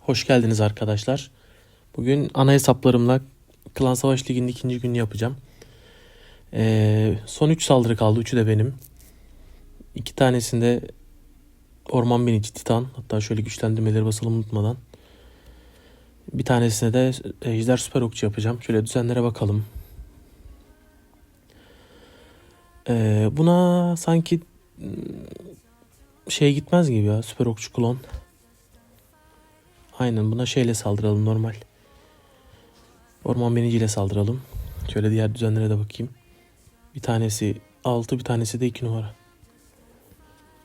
Hoş geldiniz arkadaşlar. Bugün ana hesaplarımla Klan Savaş Ligi'nin ikinci günü yapacağım. Ee, son 3 saldırı kaldı. Üçü de benim. İki tanesinde Orman Binici Titan. Hatta şöyle güçlendirmeleri basalım unutmadan. Bir tanesine de Ejder Süper Okçu yapacağım. Şöyle düzenlere bakalım. Ee, buna sanki hmm, şey gitmez gibi ya. Süper Okçu klon. Aynen buna şeyle saldıralım normal. Orman biniciyle saldıralım. Şöyle diğer düzenlere de bakayım. Bir tanesi 6 bir tanesi de 2 numara.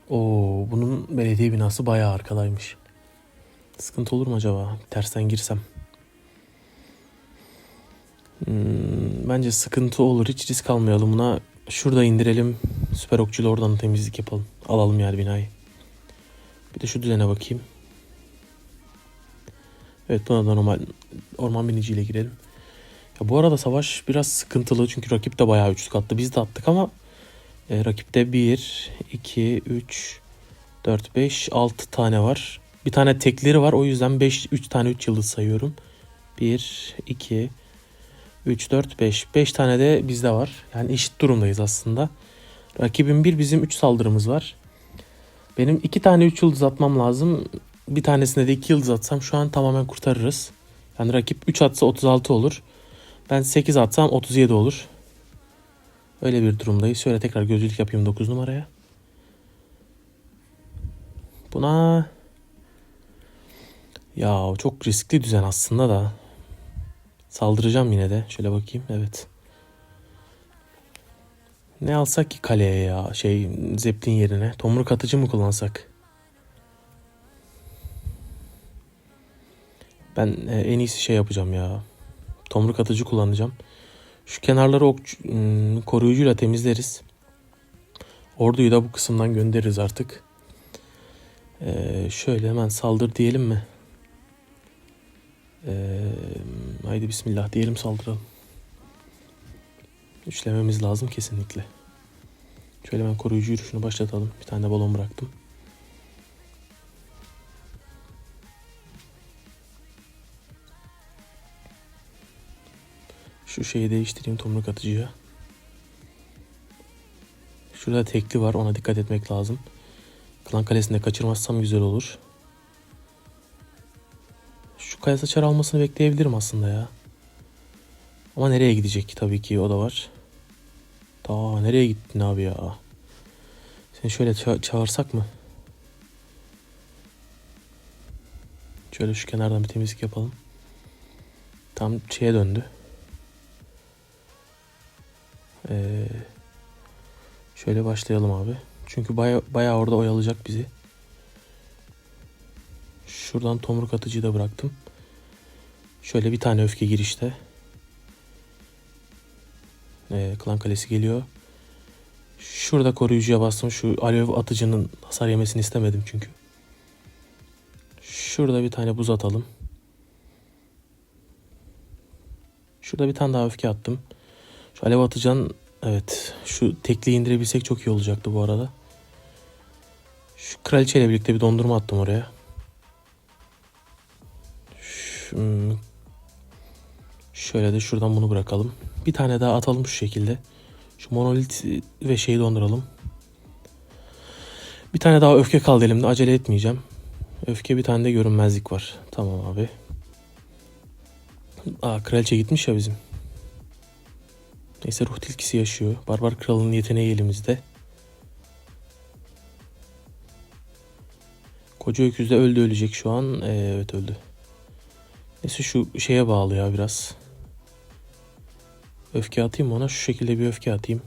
Oo bunun belediye binası bayağı arkadaymış. Sıkıntı olur mu acaba? Tersten girsem. Hmm, bence sıkıntı olur. Hiç risk almayalım buna. Şurada indirelim. Süper okçuyla oradan temizlik yapalım. Alalım yani binayı. Bir de şu düzene bakayım. Evet buna da normal orman biniciyle girelim. Ya bu arada savaş biraz sıkıntılı çünkü rakip de bayağı üç katlı. Biz de attık ama e, rakipte 1, 2, 3, 4, 5, 6 tane var. Bir tane tekleri var o yüzden 5, 3 tane 3 yıldız sayıyorum. 1, 2, 3, 4, 5. 5 tane de bizde var. Yani eşit durumdayız aslında. Rakibin 1 bizim 3 saldırımız var. Benim 2 tane 3 yıldız atmam lazım. Bir tanesine de 2 yıldız atsam şu an tamamen kurtarırız. Yani rakip 3 atsa 36 olur. Ben 8 atsam 37 olur. Öyle bir durumdayız. Şöyle tekrar gözlük yapayım 9 numaraya. Buna ya çok riskli düzen aslında da. Saldıracağım yine de. Şöyle bakayım. Evet. Ne alsak ki kaleye ya? Şey Zeppelin yerine. Tomruk atıcı mı kullansak? Ben e, en iyisi şey yapacağım ya. Tomruk atıcı kullanacağım. Şu kenarları ok ım, koruyucuyla temizleriz. Orduyu da bu kısımdan göndeririz artık. Ee, şöyle hemen saldır diyelim mi? Ee, haydi bismillah diyelim saldıralım. Üçlememiz lazım kesinlikle. Şöyle ben koruyucu yürüyüşünü başlatalım. Bir tane de balon bıraktım. Şu şeyi değiştireyim tomruk atıcıya. Şurada tekli var ona dikkat etmek lazım. Klan kalesinde kaçırmazsam güzel olur. Kaya saçar almasını bekleyebilirim aslında ya. Ama nereye gidecek tabii ki o da var. Ta nereye gittin abi ya? Seni şöyle ça- çağırsak mı? Şöyle şu kenardan bir temizlik yapalım. Tam şeye döndü. Ee, şöyle başlayalım abi. Çünkü baya, bayağı orada oyalayacak bizi. Şuradan tomruk atıcıyı da bıraktım. Şöyle bir tane öfke girişte. Ee, klan kalesi geliyor. Şurada koruyucuya bastım. Şu alev atıcının hasar yemesini istemedim çünkü. Şurada bir tane buz atalım. Şurada bir tane daha öfke attım. Şu alev atıcan evet şu tekliği indirebilsek çok iyi olacaktı bu arada. Şu kraliçeyle birlikte bir dondurma attım oraya. Şu, hmm, şöyle de şuradan bunu bırakalım. Bir tane daha atalım şu şekilde. Şu monolit ve şeyi donduralım. Bir tane daha öfke kaldı elimde. Acele etmeyeceğim. Öfke bir tane de görünmezlik var. Tamam abi. Aa kraliçe gitmiş ya bizim. Neyse ruh tilkisi yaşıyor. Barbar kralının yeteneği elimizde. Koca öküz de öldü ölecek şu an. Ee, evet öldü. Neyse şu şeye bağlı ya biraz. Öfke atayım ona? Şu şekilde bir öfke atayım.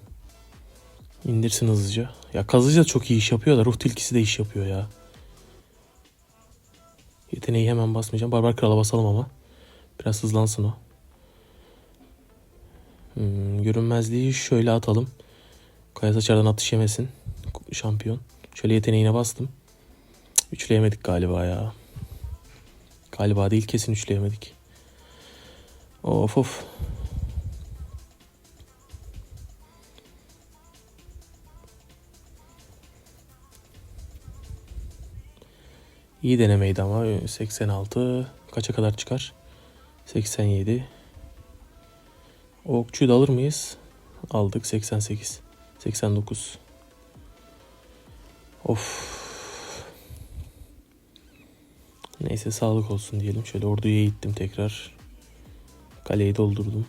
İndirsin hızlıca. Ya kazıcı da çok iyi iş yapıyor da ruh tilkisi de iş yapıyor ya. Yeteneği hemen basmayacağım. Barbar krala basalım ama. Biraz hızlansın o. Hmm, görünmezliği şöyle atalım. Kaya saçardan atış yemesin. Şampiyon. Şöyle yeteneğine bastım. Üçleyemedik galiba ya. Galiba değil kesin üçleyemedik. Of of. İyi denemeydi ama 86 kaça kadar çıkar? 87. O okçuyu da alır mıyız? Aldık 88. 89. Of. Neyse sağlık olsun diyelim. Şöyle orduya eğittim tekrar. Kaleyi doldurdum.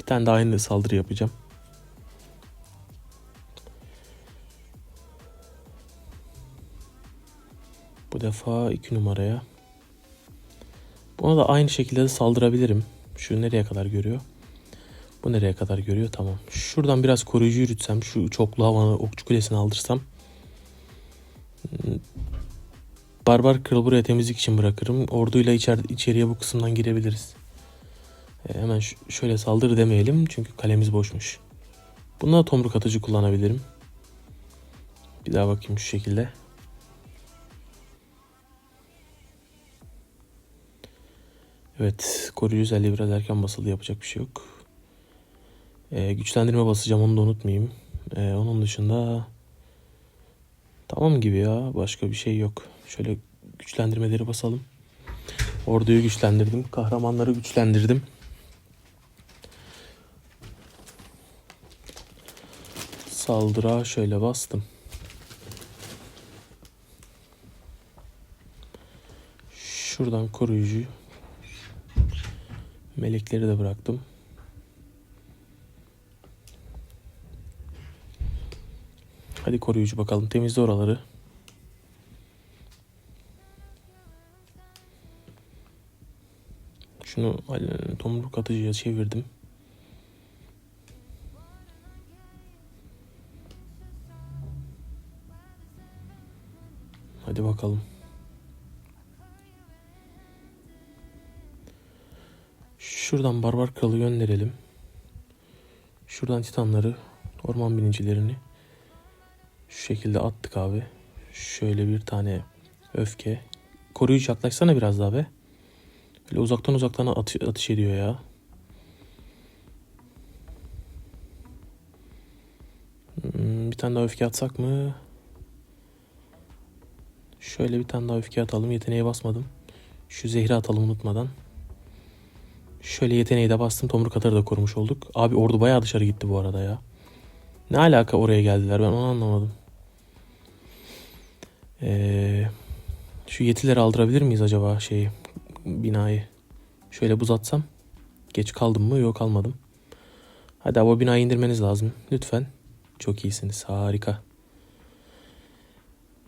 Bir tane daha aynı saldırı yapacağım. Defa 2 numaraya. Buna da aynı şekilde de saldırabilirim. Şu nereye kadar görüyor? Bu nereye kadar görüyor? Tamam. Şuradan biraz koruyucu yürütsem, şu çoklu havanı okçu kulesini aldırsam. Barbar kral buraya temizlik için bırakırım. Orduyla içer, içeriye bu kısımdan girebiliriz. E, hemen şöyle saldır demeyelim çünkü kalemiz boşmuş. Bunda tomruk atıcı kullanabilirim. Bir daha bakayım şu şekilde. Evet, koruyucu özelliği biraz erken basıldı yapacak bir şey yok. Ee, güçlendirme basacağım onu da unutmayayım. Ee, onun dışında tamam gibi ya başka bir şey yok. Şöyle güçlendirmeleri basalım. Orduyu güçlendirdim, kahramanları güçlendirdim. Saldıra şöyle bastım. Şuradan koruyucu Melekleri de bıraktım. Hadi koruyucu bakalım. Temizle oraları. Şunu tomruk atıcıya çevirdim. Hadi bakalım. Şuradan barbar kralı gönderelim. Şuradan titanları, orman binicilerini şu şekilde attık abi. Şöyle bir tane öfke. Koruyucu yaklaşsana biraz daha be. Böyle uzaktan uzaktan atış, atış ediyor ya. Hmm, bir tane daha öfke atsak mı? Şöyle bir tane daha öfke atalım. Yeteneğe basmadım. Şu zehri atalım unutmadan. Şöyle yeteneği de bastım. Tomruk atarı da korumuş olduk. Abi ordu bayağı dışarı gitti bu arada ya. Ne alaka oraya geldiler ben onu anlamadım. Ee, şu yetileri aldırabilir miyiz acaba şeyi binayı? Şöyle buz atsam. Geç kaldım mı? Yok kalmadım. Hadi abi o binayı indirmeniz lazım. Lütfen. Çok iyisiniz. Harika.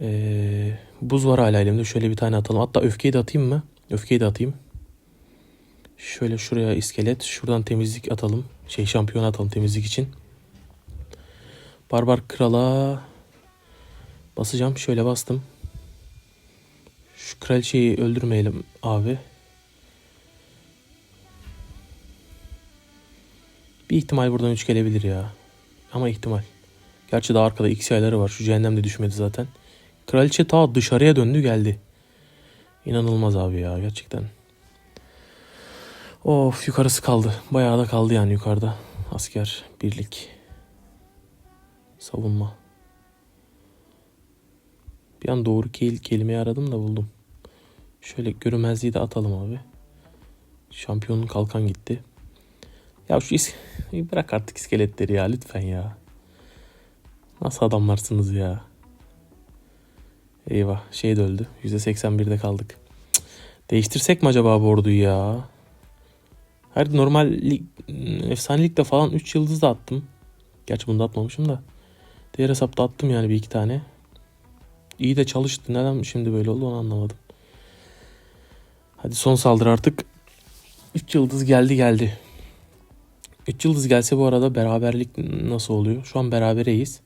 Ee, buz var hala elimde. Şöyle bir tane atalım. Hatta öfkeyi de atayım mı? Öfkeyi de atayım. Şöyle şuraya iskelet. Şuradan temizlik atalım. Şey şampiyon atalım temizlik için. Barbar krala basacağım. Şöyle bastım. Şu kraliçeyi öldürmeyelim abi. Bir ihtimal buradan üç gelebilir ya. Ama ihtimal. Gerçi daha arkada X yayları var. Şu cehennem de düşmedi zaten. Kraliçe ta dışarıya döndü geldi. İnanılmaz abi ya gerçekten. Of yukarısı kaldı. Bayağı da kaldı yani yukarıda. Asker, birlik, savunma. Bir an doğru kel kelimeyi aradım da buldum. Şöyle görünmezliği de atalım abi. Şampiyonun kalkan gitti. Ya şu is bırak artık iskeletleri ya lütfen ya. Nasıl adamlarsınız ya. Eyvah şey de öldü. %81'de kaldık. Cık. Değiştirsek mi acaba bu orduyu ya? Her normal lig, efsanelikte falan 3 yıldız da attım. Gerçi bunu da atmamışım da. Diğer hesapta attım yani bir iki tane. İyi de çalıştı. Neden şimdi böyle oldu onu anlamadım. Hadi son saldırı artık. 3 yıldız geldi geldi. 3 yıldız gelse bu arada beraberlik nasıl oluyor? Şu an berabereyiz.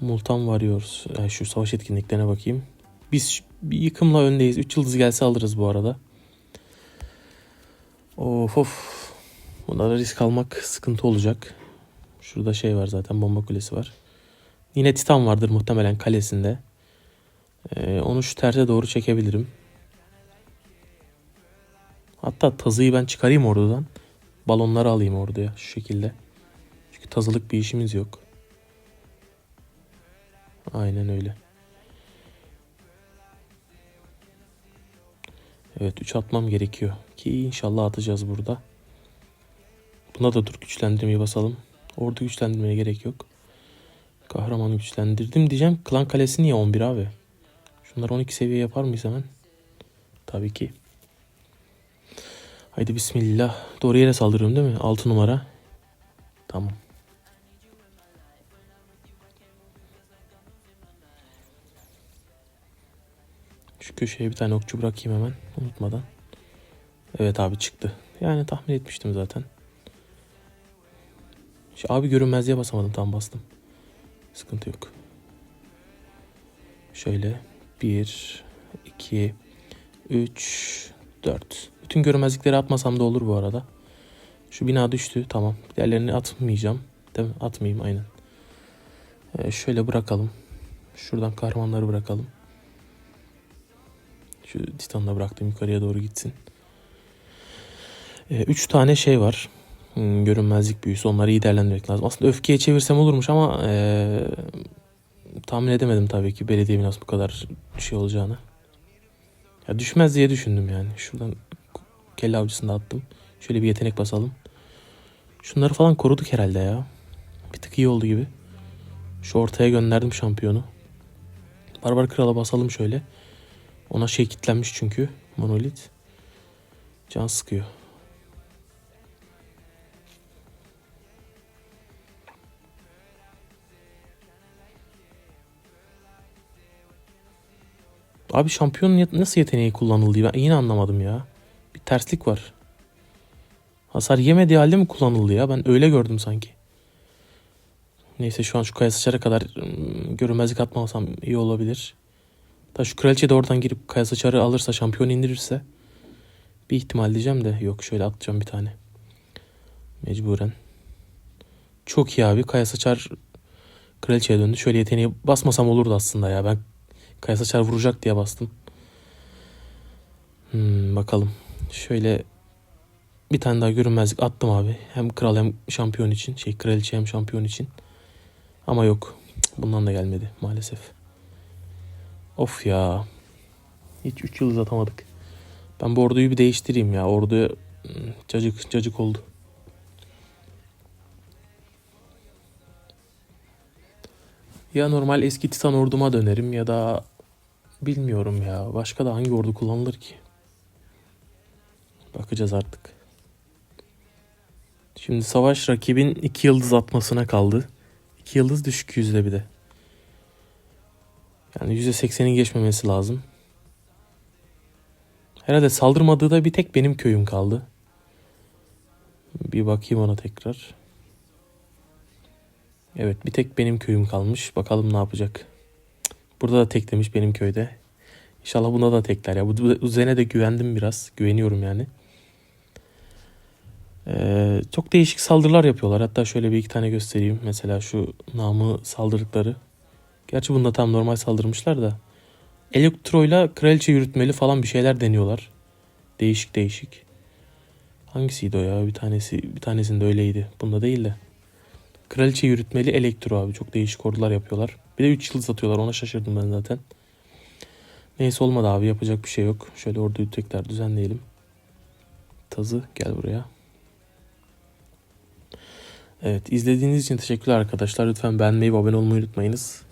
Multan varıyoruz. Yani şu savaş etkinliklerine bakayım. Biz bir yıkımla öndeyiz. 3 yıldız gelse alırız bu arada. Of of. Bunda da risk almak sıkıntı olacak. Şurada şey var zaten bomba kulesi var. Yine Titan vardır muhtemelen kalesinde. Ee, onu şu terse doğru çekebilirim. Hatta tazıyı ben çıkarayım ordudan. Balonları alayım orduya şu şekilde. Çünkü tazılık bir işimiz yok. Aynen öyle. Evet 3 atmam gerekiyor. Ki inşallah atacağız burada. Buna da dur güçlendirmeyi basalım. Ordu güçlendirmeye gerek yok. Kahramanı güçlendirdim diyeceğim. Klan kalesi niye 11 abi? Şunları 12 seviye yapar mıyız hemen? Tabii ki. Haydi bismillah. Doğru yere saldırıyorum değil mi? 6 numara. Tamam. Şu köşeye bir tane okçu bırakayım hemen unutmadan. Evet abi çıktı. Yani tahmin etmiştim zaten. Şu abi görünmezliğe basamadım tam bastım. Sıkıntı yok. Şöyle 1 2 3 4. Bütün görünmezlikleri atmasam da olur bu arada. Şu bina düştü tamam. Diğerlerini atmayacağım. Değil mi? Atmayayım aynen. Ee, şöyle bırakalım. Şuradan kahramanları bırakalım. Şu titanla bıraktım yukarıya doğru gitsin. Ee, üç tane şey var. Hmm, görünmezlik büyüsü. Onları iyi değerlendirmek lazım. Aslında öfkeye çevirsem olurmuş ama ee, tahmin edemedim tabii ki belediye binası bu kadar şey olacağını. Ya düşmez diye düşündüm yani. Şuradan kelle avcısını da attım. Şöyle bir yetenek basalım. Şunları falan koruduk herhalde ya. Bir tık iyi oldu gibi. Şu ortaya gönderdim şampiyonu. Barbar Kral'a basalım şöyle. Ona şey kitlenmiş çünkü. Monolit. Can sıkıyor. Abi şampiyonun yet- nasıl yeteneği kullanıldı ben yine anlamadım ya. Bir terslik var. Hasar yemediği halde mi kullanıldı ya? Ben öyle gördüm sanki. Neyse şu an şu kaya sıçara kadar ım, görünmezlik atmamasam iyi olabilir. Da şu kraliçe de oradan girip kaya sıçarı alırsa şampiyon indirirse bir ihtimal diyeceğim de yok şöyle atacağım bir tane. Mecburen. Çok iyi abi kaya sıçar kraliçeye döndü. Şöyle yeteneği basmasam olurdu aslında ya. Ben kaya sıçar vuracak diye bastım. Hmm, bakalım. Şöyle bir tane daha görünmezlik attım abi. Hem kral hem şampiyon için. Şey kraliçe hem şampiyon için. Ama yok. Bundan da gelmedi maalesef. Of ya. Hiç 3 yıldız atamadık. Ben bu orduyu bir değiştireyim ya. Ordu hmm, cacık cacık oldu. Ya normal eski Titan orduma dönerim ya da bilmiyorum ya. Başka da hangi ordu kullanılır ki? Bakacağız artık. Şimdi savaş rakibin 2 yıldız atmasına kaldı. 2 yıldız düşük yüzde bir de. Yani %80'in geçmemesi lazım. Herhalde saldırmadığı da bir tek benim köyüm kaldı. Bir bakayım ona tekrar. Evet bir tek benim köyüm kalmış. Bakalım ne yapacak. Burada da teklemiş benim köyde. İnşallah buna da tekler ya. Bu düzene de güvendim biraz. Güveniyorum yani. Ee, çok değişik saldırılar yapıyorlar. Hatta şöyle bir iki tane göstereyim. Mesela şu namı saldırdıkları. Gerçi bunda tam normal saldırmışlar da. Elektroyla kraliçe yürütmeli falan bir şeyler deniyorlar. Değişik değişik. Hangisiydi o ya? Bir tanesi bir tanesinde öyleydi. Bunda değil de. Kraliçe yürütmeli elektro abi. Çok değişik ordular yapıyorlar. Bir de 3 yıldız atıyorlar. Ona şaşırdım ben zaten. Neyse olmadı abi. Yapacak bir şey yok. Şöyle orduyu tekrar düzenleyelim. Tazı gel buraya. Evet izlediğiniz için teşekkürler arkadaşlar. Lütfen beğenmeyi ve abone olmayı unutmayınız.